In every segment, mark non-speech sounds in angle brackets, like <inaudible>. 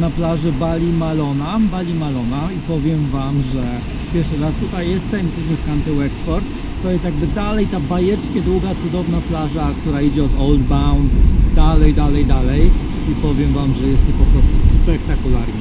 Na plaży Bali Malona, Bali Malona i powiem Wam, że pierwszy raz tutaj jestem, jesteśmy w Canty Wexford. To jest jakby dalej ta bajecznie długa, cudowna plaża, która idzie od Old Bound, dalej, dalej, dalej. I powiem Wam, że jest tu po prostu spektakularnie.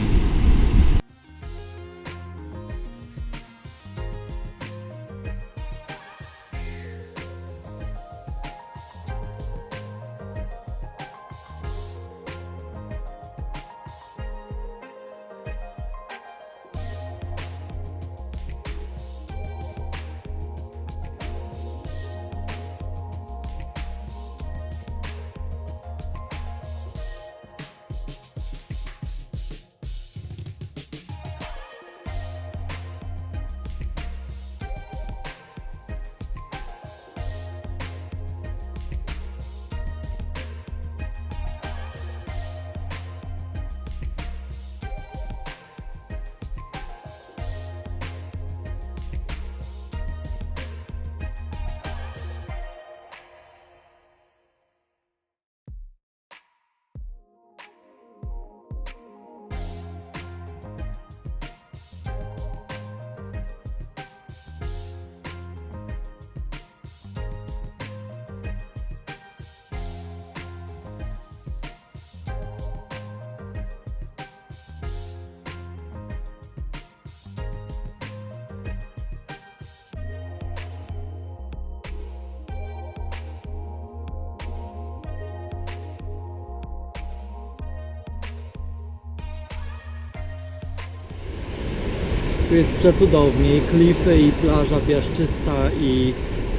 Tu jest przecudownie, klify i plaża piaszczysta i,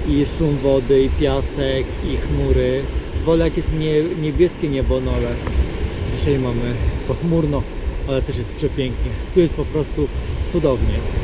i szum wody i piasek i chmury. Wolę jak jest nie, niebieskie niebo, no ale dzisiaj mamy pochmurno, ale też jest przepięknie. Tu jest po prostu cudownie.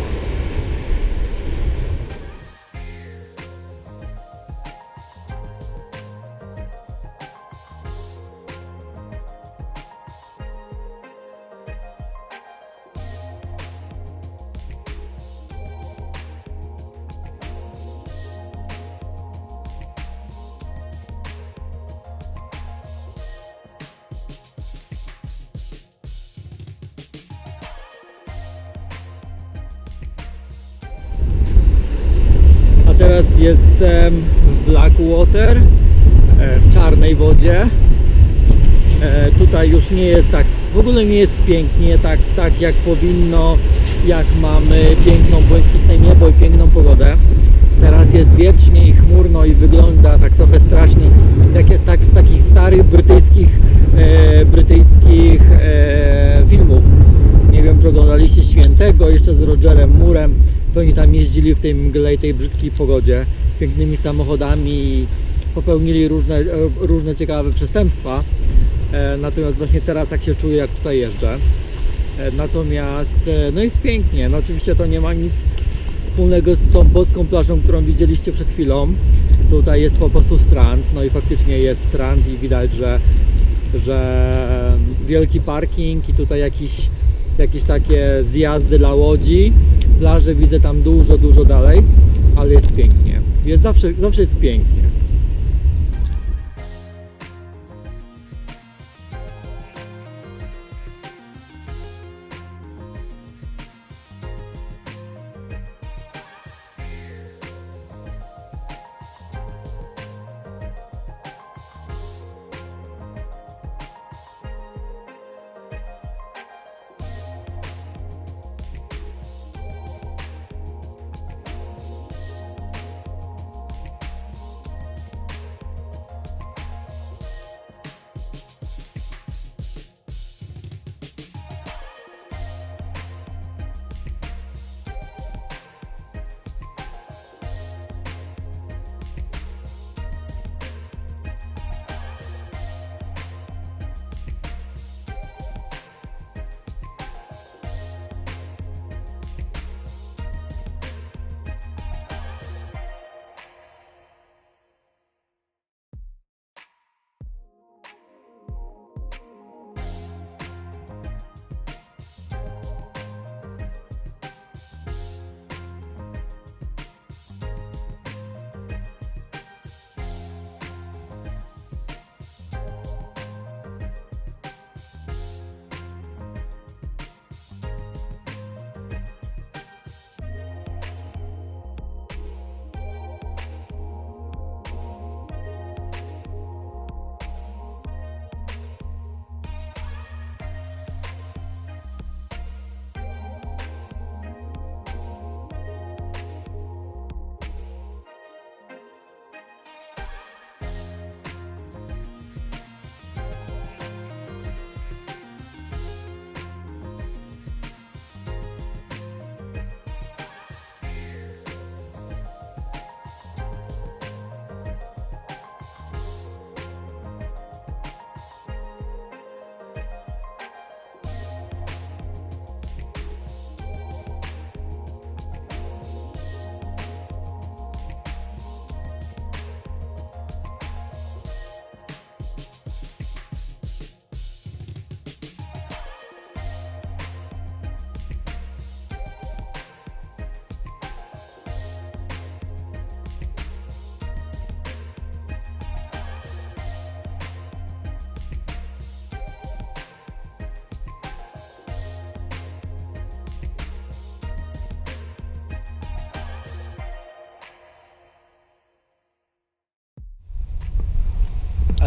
Jestem w Blackwater, e, w czarnej wodzie. E, Tutaj już nie jest tak, w ogóle nie jest pięknie, tak, tak jak powinno, jak mamy piękną, błękitne niebo i piękną pogodę. Teraz jest wietrznie i chmurno i wygląda tak trochę strasznie, jak, tak z takich starych brytyjskich, e, brytyjskich e, filmów. Nie wiem, czy oglądaliście Świętego jeszcze z Rogerem Murem. Oni tam jeździli w tej mgle i tej brzydkiej pogodzie, pięknymi samochodami i popełnili różne, różne ciekawe przestępstwa. E, Natomiast właśnie teraz tak się czuję, jak tutaj jeżdżę. E, Natomiast, e, no jest pięknie. No oczywiście to nie ma nic wspólnego z tą polską plażą, którą widzieliście przed chwilą. Tutaj jest po prostu strand, no i faktycznie jest strand i widać, że, że wielki parking i tutaj jakiś, jakieś takie zjazdy dla łodzi. Plaże widzę tam dużo, dużo dalej, ale jest pięknie. Jest zawsze, zawsze jest pięknie.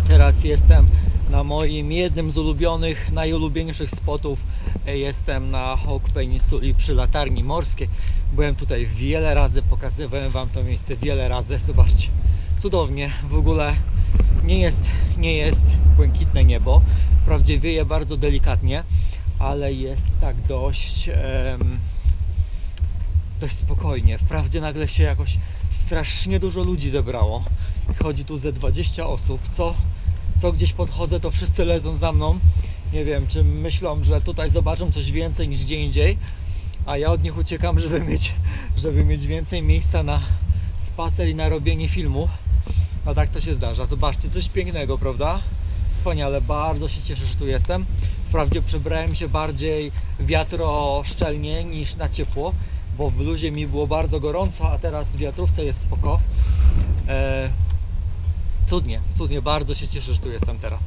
Teraz jestem na moim jednym z ulubionych, najulubieńszych spotów. Jestem na Hawk Peninsuli przy latarni morskiej. Byłem tutaj wiele razy, pokazywałem Wam to miejsce wiele razy. Zobaczcie, cudownie. W ogóle nie jest, nie jest błękitne niebo. Wprawdzie wieje bardzo delikatnie, ale jest tak dość, em, dość spokojnie. Wprawdzie nagle się jakoś strasznie dużo ludzi zebrało. Chodzi tu ze 20 osób. Co, co gdzieś podchodzę, to wszyscy lezą za mną. Nie wiem, czy myślą, że tutaj zobaczą coś więcej niż gdzie indziej, a ja od nich uciekam, żeby mieć, żeby mieć więcej miejsca na spacer i na robienie filmu. No tak to się zdarza. Zobaczcie, coś pięknego, prawda? Wspaniale, bardzo się cieszę, że tu jestem. Wprawdzie przebrałem się bardziej wiatroszczelnie niż na ciepło, bo w bluzie mi było bardzo gorąco, a teraz w wiatrówce jest spoko. E, cudnie, cudnie, bardzo się cieszę, że tu jestem teraz.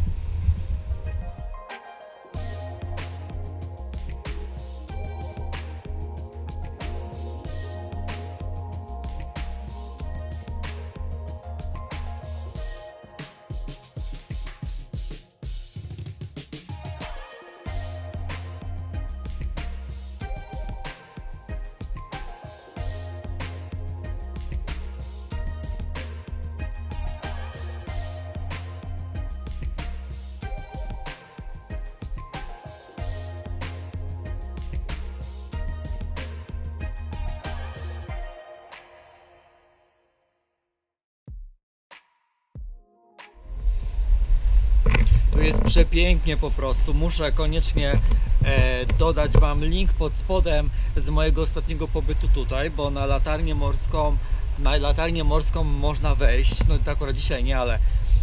Jest przepięknie po prostu. Muszę koniecznie e, dodać Wam link pod spodem z mojego ostatniego pobytu tutaj, bo na latarnię morską, na latarnię morską można wejść. No tak akurat dzisiaj nie, ale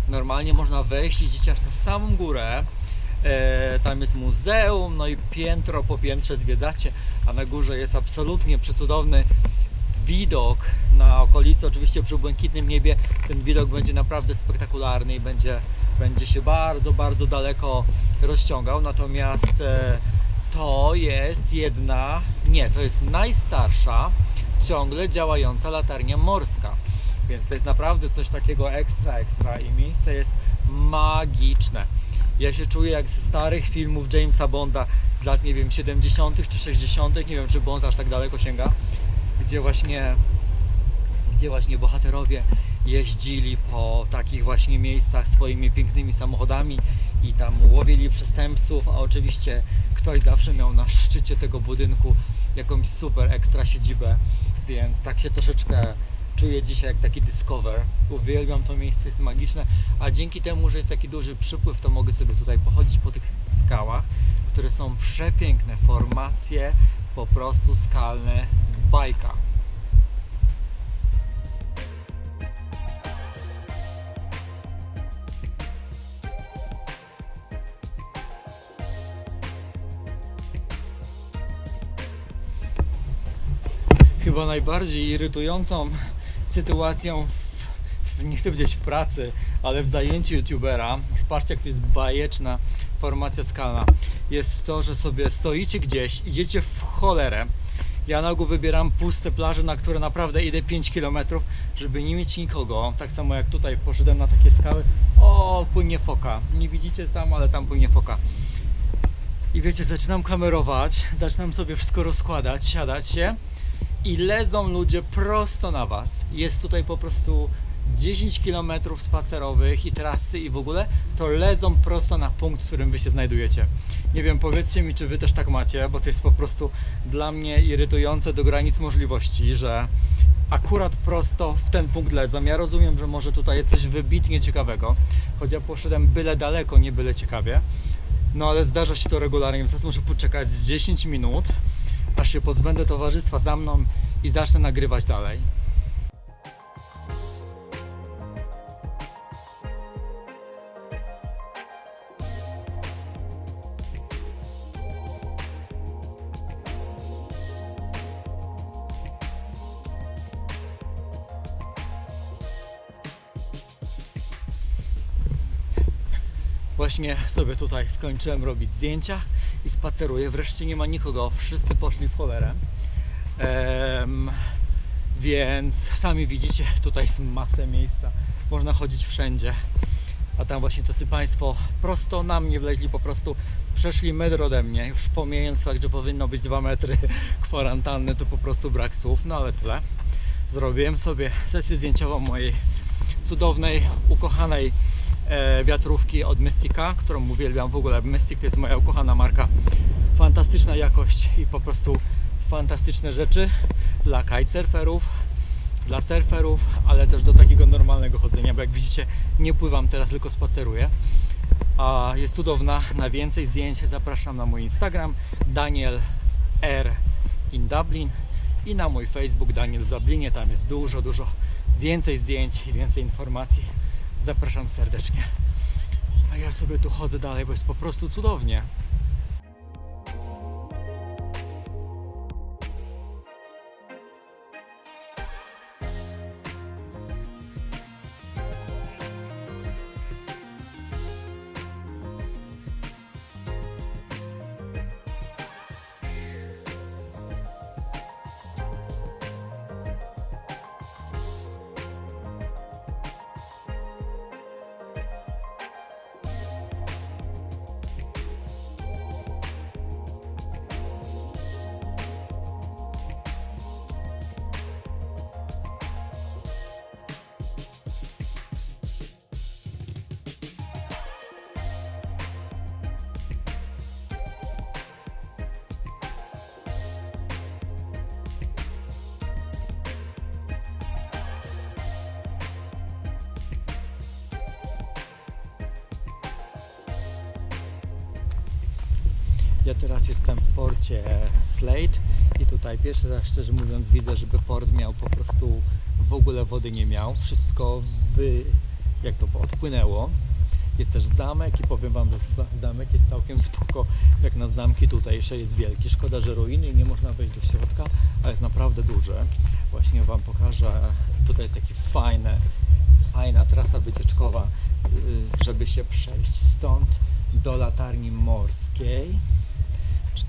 normalnie można wejść idziecie aż na samą górę. E, tam jest muzeum, no i piętro po piętrze zwiedzacie, a na górze jest absolutnie przecudowny widok na okolicy, oczywiście przy błękitnym niebie ten widok będzie naprawdę spektakularny i będzie, będzie się bardzo, bardzo daleko rozciągał. Natomiast e, to jest jedna, nie, to jest najstarsza ciągle działająca latarnia morska. Więc to jest naprawdę coś takiego ekstra, ekstra i miejsce jest magiczne. Ja się czuję jak ze starych filmów Jamesa Bonda z lat, nie wiem, 70. czy 60., nie wiem, czy Bond aż tak daleko sięga gdzie właśnie, gdzie właśnie bohaterowie jeździli po takich właśnie miejscach swoimi pięknymi samochodami i tam łowili przestępców, a oczywiście ktoś zawsze miał na szczycie tego budynku jakąś super ekstra siedzibę, więc tak się troszeczkę czuję dzisiaj jak taki Discover. Uwielbiam to miejsce, jest magiczne, a dzięki temu, że jest taki duży przypływ, to mogę sobie tutaj pochodzić po tych skałach, które są przepiękne, formacje po prostu skalne, bajka. Chyba najbardziej irytującą sytuacją, w, nie chcę powiedzieć w pracy, ale w zajęciu youtubera, patrzcie jak to jest bajeczna formacja skalna, jest to, że sobie stoicie gdzieś, idziecie w cholerę, ja na ogół wybieram puste plaże, na które naprawdę idę 5 km, żeby nie mieć nikogo. Tak samo jak tutaj poszedłem na takie skały. O, płynie foka. Nie widzicie tam, ale tam płynie foka. I wiecie, zaczynam kamerować, zaczynam sobie wszystko rozkładać, siadać się i lezą ludzie prosto na was. Jest tutaj po prostu 10 km spacerowych i trasy i w ogóle to lezą prosto na punkt, w którym wy się znajdujecie. Nie wiem, powiedzcie mi, czy wy też tak macie, bo to jest po prostu dla mnie irytujące do granic możliwości, że akurat prosto w ten punkt lezą. Ja rozumiem, że może tutaj jest coś wybitnie ciekawego, choć ja poszedłem byle daleko, nie byle ciekawie. No ale zdarza się to regularnie, więc teraz muszę poczekać z 10 minut, aż się pozbędę towarzystwa za mną i zacznę nagrywać dalej. Właśnie sobie tutaj skończyłem robić zdjęcia i spaceruję. Wreszcie nie ma nikogo, wszyscy poszli w cholerę. Em, więc sami widzicie, tutaj jest masę miejsca. Można chodzić wszędzie. a tam właśnie tacy Państwo prosto na mnie wleźli, po prostu przeszli metr ode mnie, już pomijając fakt, że powinno być 2 metry <laughs> kwarantanny, to po prostu brak słów, no ale tyle. Zrobiłem sobie sesję zdjęciową mojej cudownej, ukochanej wiatrówki od Mystika, którą uwielbiam w ogóle. Mystic to jest moja ukochana marka. Fantastyczna jakość i po prostu fantastyczne rzeczy dla kitesurferów, dla surferów, ale też do takiego normalnego chodzenia, bo jak widzicie nie pływam teraz, tylko spaceruję. A jest cudowna. Na więcej zdjęć zapraszam na mój Instagram Daniel R in Dublin i na mój Facebook Daniel w Dublinie. Tam jest dużo, dużo więcej zdjęć i więcej informacji. Zapraszam serdecznie. A ja sobie tu chodzę dalej, bo jest po prostu cudownie. Ja teraz jestem w porcie Slade i tutaj pierwszy raz szczerze mówiąc widzę, żeby port miał po prostu w ogóle wody nie miał. Wszystko wy, jak to odpłynęło. Jest też zamek i powiem Wam, że za- zamek jest całkiem <laughs> spoko, jak na zamki tutejsze jest wielki. Szkoda, że ruiny i nie można wejść do środka, ale jest naprawdę duży. Właśnie Wam pokażę, tutaj jest taki fajny, fajna trasa wycieczkowa, y, żeby się przejść stąd do latarni morskiej.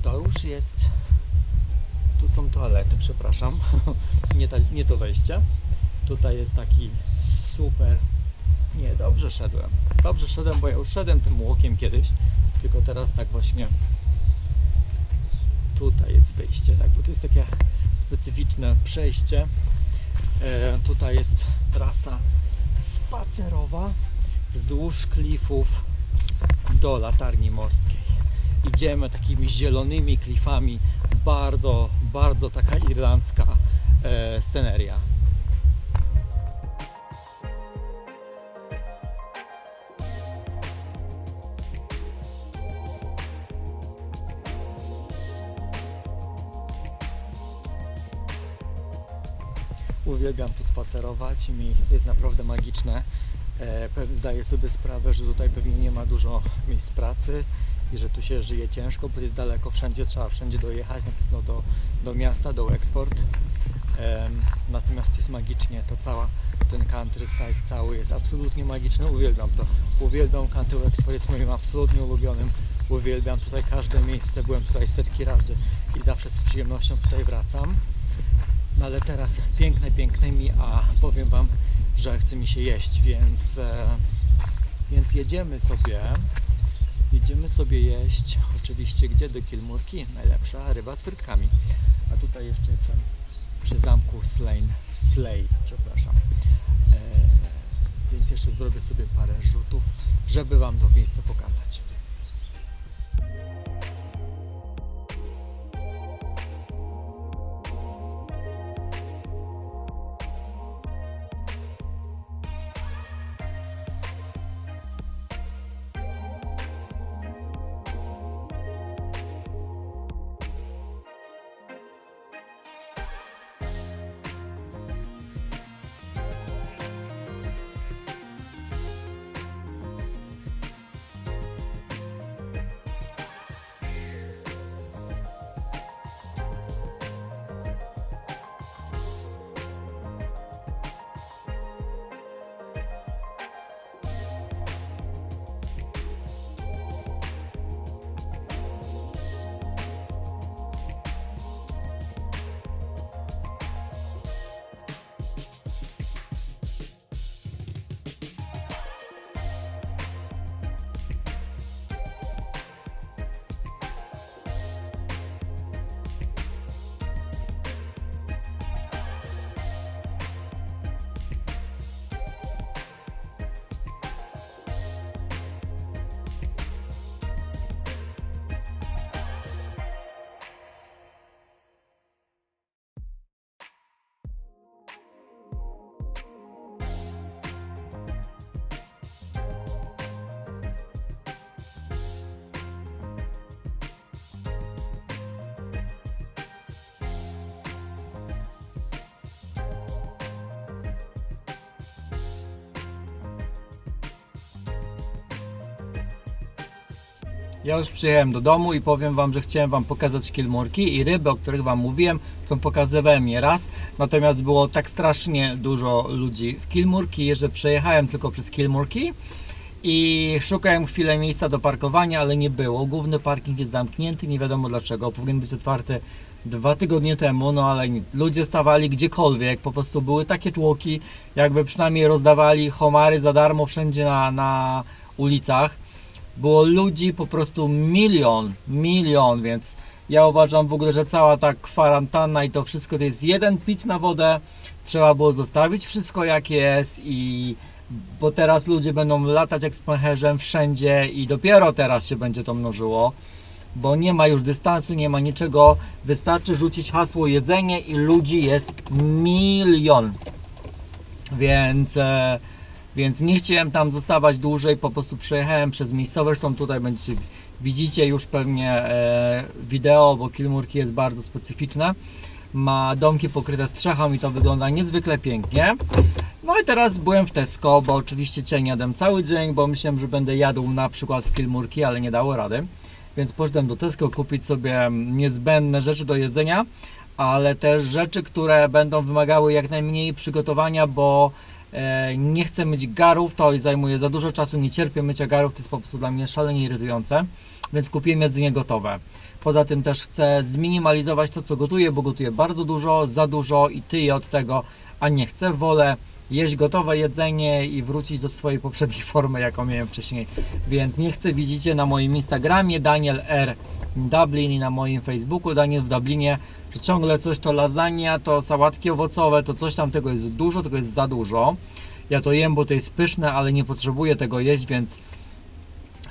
To już jest... Tu są toalety, przepraszam. <laughs> nie, ta, nie to wejście. Tutaj jest taki super... Nie, dobrze szedłem. Dobrze szedłem, bo ja już szedłem tym łokiem kiedyś. Tylko teraz tak właśnie... Tutaj jest wyjście, tak, bo to jest takie specyficzne przejście. E, tutaj jest trasa spacerowa wzdłuż klifów do latarni morskiej. Idziemy takimi zielonymi klifami, bardzo, bardzo taka irlandzka e, sceneria. Uwielbiam tu spacerować, miejsce jest naprawdę magiczne. E, Zdaję sobie sprawę, że tutaj pewnie nie ma dużo miejsc pracy i że tu się żyje ciężko, bo jest daleko, wszędzie trzeba wszędzie dojechać, na pewno do, do miasta, do eksport. Em, Natomiast jest magicznie, to cała ten countryside cały jest absolutnie magiczny, uwielbiam to. Uwielbiam country export, jest moim absolutnie ulubionym. Uwielbiam tutaj każde miejsce, byłem tutaj setki razy i zawsze z przyjemnością tutaj wracam. No ale teraz piękne, piękne mi, a powiem Wam, że chce mi się jeść, więc, e, więc jedziemy sobie. Jedziemy sobie jeść, oczywiście gdzie? Do Kilmurki, najlepsza ryba z frytkami. A tutaj jeszcze ten, przy zamku Slane, Slay, przepraszam. E, więc jeszcze zrobię sobie parę rzutów, żeby Wam to miejsce pokazać. Ja już przyjechałem do domu i powiem Wam, że chciałem Wam pokazać kilmurki i ryby, o których Wam mówiłem, to pokazywałem je raz. Natomiast było tak strasznie dużo ludzi w kilmurki, że przejechałem tylko przez kilmurki i szukałem chwilę miejsca do parkowania, ale nie było. Główny parking jest zamknięty, nie wiadomo dlaczego. Powinien być otwarty dwa tygodnie temu, no ale ludzie stawali gdziekolwiek, po prostu były takie tłoki, jakby przynajmniej rozdawali homary za darmo wszędzie na, na ulicach. Było ludzi po prostu milion, milion, więc ja uważam w ogóle, że cała ta kwarantanna i to wszystko to jest jeden pic na wodę. Trzeba było zostawić wszystko jak jest i bo teraz ludzie będą latać jak z pęcherzem wszędzie i dopiero teraz się będzie to mnożyło, bo nie ma już dystansu, nie ma niczego, wystarczy rzucić hasło jedzenie i ludzi jest milion. Więc, e, więc nie chciałem tam zostawać dłużej, po prostu przejechałem przez miejscowe, zresztą tutaj będziecie, widzicie już pewnie e, wideo, bo Kilmurki jest bardzo specyficzne. Ma domki pokryte strzechą i to wygląda niezwykle pięknie. No i teraz byłem w Tesco, bo oczywiście cień jadłem cały dzień, bo myślałem, że będę jadł na przykład w Kilmurki, ale nie dało rady. Więc poszedłem do Tesco kupić sobie niezbędne rzeczy do jedzenia, ale też rzeczy, które będą wymagały jak najmniej przygotowania, bo nie chcę myć garów, to zajmuje za dużo czasu, nie cierpię mycia garów, to jest po prostu dla mnie szalenie irytujące, więc kupiłem jedzenie gotowe. Poza tym też chcę zminimalizować to, co gotuję, bo gotuję bardzo dużo, za dużo i tyję od tego, a nie chcę, wolę jeść gotowe jedzenie i wrócić do swojej poprzedniej <laughs> formy, jaką miałem wcześniej. Więc nie chcę, widzicie na moim Instagramie Daniel R. Dublin i na moim Facebooku Daniel w Dublinie, że ciągle coś to lasagna, to sałatki owocowe, to coś tam tego jest dużo, tego jest za dużo. Ja to jem, bo to jest pyszne, ale nie potrzebuję tego jeść, więc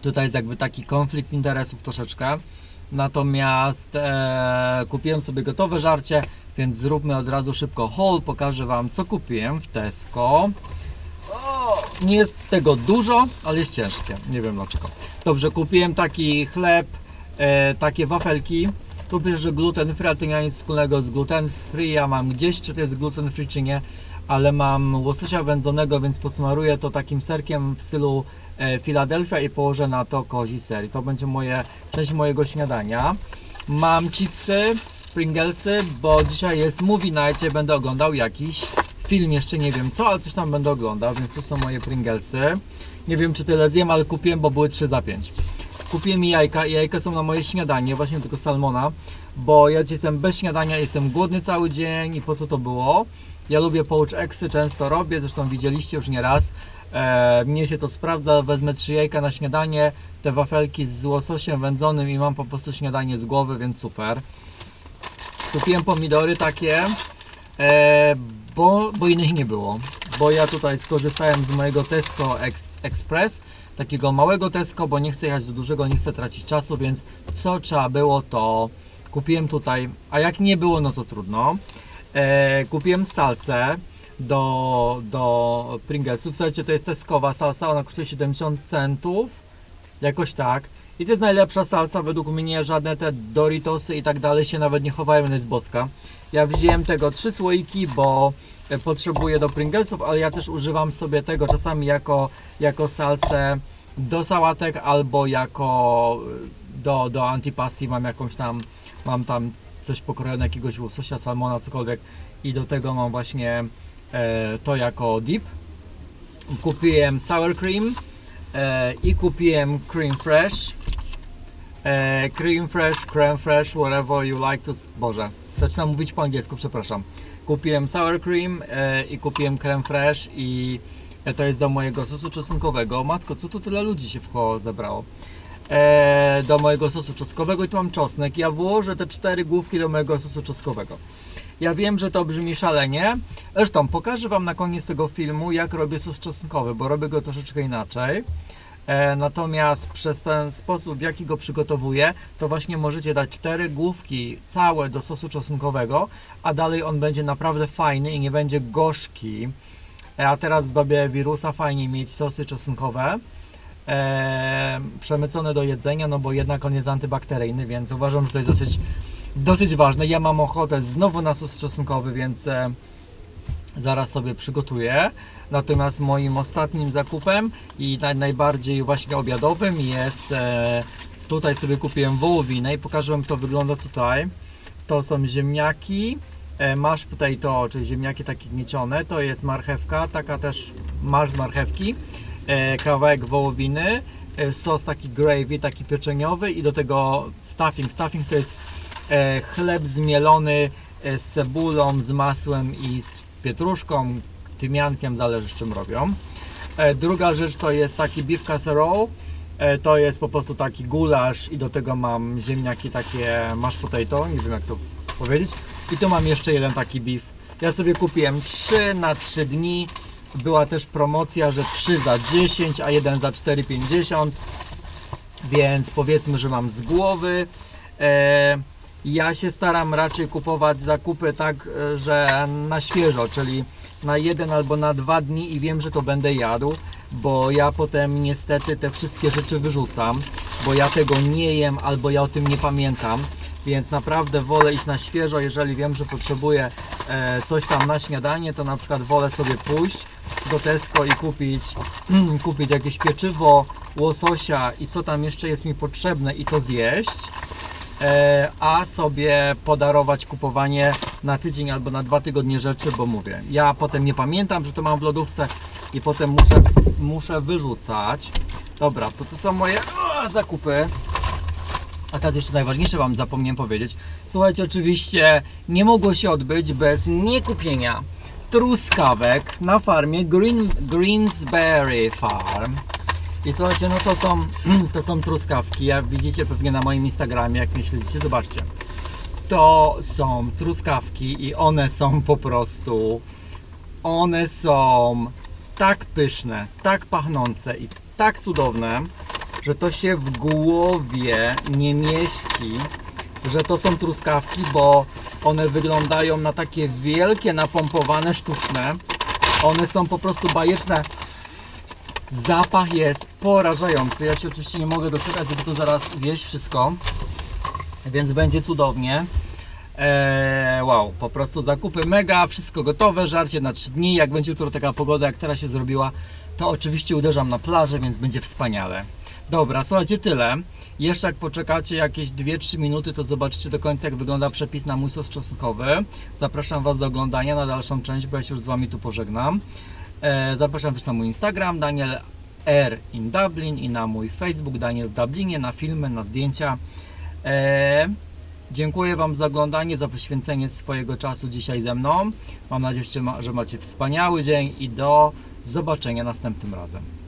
tutaj jest jakby taki konflikt interesów troszeczkę. Natomiast e, kupiłem sobie gotowe żarcie, więc zróbmy od razu szybko haul. Pokażę Wam, co kupiłem w Tesco. Nie jest tego dużo, ale jest ciężkie. Nie wiem dlaczego. Dobrze, kupiłem taki chleb, e, takie wafelki. Tu pisze, że gluten free, ale to nie ma nic wspólnego z gluten free. Ja mam gdzieś, czy to jest gluten free, czy nie. Ale mam łososia wędzonego, więc posmaruję to takim serkiem w stylu e, Philadelphia i położę na to kozi ser. I to będzie moje, część mojego śniadania. Mam chipsy, Pringlesy, bo dzisiaj jest movie night, będę oglądał jakiś film, jeszcze nie wiem co, ale coś tam będę oglądał, więc tu są moje Pringlesy. Nie wiem czy tyle zjem, ale kupiłem, bo były 3 za 5. Kupiłem mi jajka i jajka są na moje śniadanie, właśnie tylko salmona, bo ja jestem bez śniadania, jestem głodny cały dzień i po co to było? Ja lubię poached eggsy, często robię, zresztą widzieliście już nie raz. E, mnie się to sprawdza, wezmę trzy jajka na śniadanie, te wafelki z łososiem wędzonym i mam po prostu śniadanie z głowy, więc super. Kupiłem pomidory takie, e, bo, bo innych nie było. Bo ja tutaj skorzystałem z mojego Tesco Ex Express, takiego małego Tesco, bo nie chcę jechać do dużego, nie chcę tracić czasu, więc co trzeba było, to kupiłem tutaj. A jak nie było, no to trudno. E, kupiłem salsę do, do Pringlesów. Słuchajcie, to jest Teskowa salsa, ona kosztuje 70 centów. Jakoś tak. I to jest najlepsza salsa według mnie, żadne te Doritosy i tak dalej się nawet nie chowają, ona jest boska. Ja wziąłem tego trzy słoiki, bo e, potrzebuję do Pringlesów, ale ja też używam sobie tego czasami jako, jako salsę do sałatek albo jako e, do, do antipasti mam jakąś tam, mam tam coś pokrojone, jakiegoś łososia, salmona, cokolwiek i do tego mam właśnie e, to jako dip. Kupiłem sour cream e, i kupiłem cream fresh. E, cream fresh, creme fresh, whatever you like to. Boże, zaczynam mówić po angielsku, przepraszam. Kupiłem sour cream e, i kupiłem creme fresh i e, to jest do mojego sosu czosnkowego. Matko, co tu tyle ludzi się w koło zebrało? E, do mojego sosu czosnkowego i tu mam czosnek. Ja włożę te cztery główki do mojego sosu czosnkowego. Ja wiem, że to brzmi szalenie. Zresztą pokażę Wam na koniec tego filmu, jak robię sos czosnkowy, bo robię go troszeczkę inaczej. E, natomiast przez ten sposób, w jaki go przygotowuję, to właśnie możecie dać cztery główki całe do sosu czosnkowego, a dalej on będzie naprawdę fajny i nie będzie gorzki. E, a teraz w dobie wirusa fajnie mieć sosy czosnkowe e, przemycone do jedzenia, no bo jednak on jest antybakteryjny, więc uważam, że to jest dosyć, dosyć ważne. Ja mam ochotę znowu na sos czosnkowy, więc e, zaraz sobie przygotuję. Natomiast moim ostatnim zakupem i naj, najbardziej właśnie obiadowym jest e, Tutaj sobie kupiłem wołowinę i pokażę wam, to wygląda tutaj. To są ziemniaki, e, masz potato, czyli ziemniaki takie gniecione, to jest marchewka, taka też masz z marchewki, e, kawałek wołowiny, sos taki gravy, taki pieczeniowy i do tego stuffing. Stuffing to jest chleb zmielony z cebulą, z masłem i z pietruszką, tymiankiem, zależy czym robią. E, Druga rzecz to jest taki beef casserole. E, To jest po prostu taki gulasz i do tego mam ziemniaki takie mashed potato, nie wiem jak to powiedzieć. I tu mam jeszcze jeden taki beef. Ja sobie kupiłem 3 na 3 dni. Była też promocja, że 3 za 10, a 1 za 4,50. Więc powiedzmy, że mam z głowy. E, ja się staram raczej kupować zakupy tak, że na świeżo, czyli na jeden albo na dwa dni i wiem, że to będę jadł, bo ja potem niestety te wszystkie rzeczy wyrzucam, bo ja tego nie jem albo ja o tym nie pamiętam. Więc naprawdę wolę iść na świeżo, jeżeli wiem, że potrzebuję e, coś tam na śniadanie, to na przykład wolę sobie pójść do Tesco i kupić, <clears throat> kupić jakieś pieczywo, łososia i co tam jeszcze jest mi potrzebne i to zjeść a sobie podarować kupowanie na tydzień albo na dwa tygodnie rzeczy, bo mówię, ja potem nie pamiętam, że to mam w lodówce i potem muszę, muszę wyrzucać. Dobra, to to są moje o, zakupy. A teraz jeszcze najważniejsze Wam zapomniałem powiedzieć. Słuchajcie, oczywiście nie mogło się odbyć bez niekupienia truskawek na farmie Green, Greensbury Farm. I słuchajcie, no to są, <clears throat> to są truskawki. Jak widzicie pewnie na moim Instagramie, jak mnie śledzicie, zobaczcie. To są truskawki i one są po prostu. One są tak pyszne, tak pachnące i tak cudowne, że to się w głowie nie mieści, że to są truskawki, bo one wyglądają na takie wielkie, napompowane, sztuczne. One są po prostu bajeczne. Zapach jest porażający. Ja się oczywiście nie mogę doczekać, żeby to zaraz zjeść wszystko. Więc będzie cudownie. Eee, wow, po prostu zakupy mega, wszystko gotowe, żarcie na 3 dni. Jak będzie jutro taka pogoda, jak teraz się zrobiła, to oczywiście uderzam na plażę, więc będzie wspaniale. Dobra, słuchajcie, tyle. Jeszcze jak poczekacie jakieś 2-3 minuty, to zobaczycie do końca, jak wygląda przepis na mój sos czosnkowy. Zapraszam Was do oglądania na dalszą część, bo ja się już z Wami tu pożegnam. E, zapraszam też na mój Instagram, Daniel R in Dublin i na mój Facebook, Daniel w Dublinie, na filmy, na zdjęcia. E, dziękuję Wam za oglądanie, za poświęcenie swojego czasu dzisiaj ze mną. Mam nadzieję, że macie wspaniały dzień i do zobaczenia następnym razem.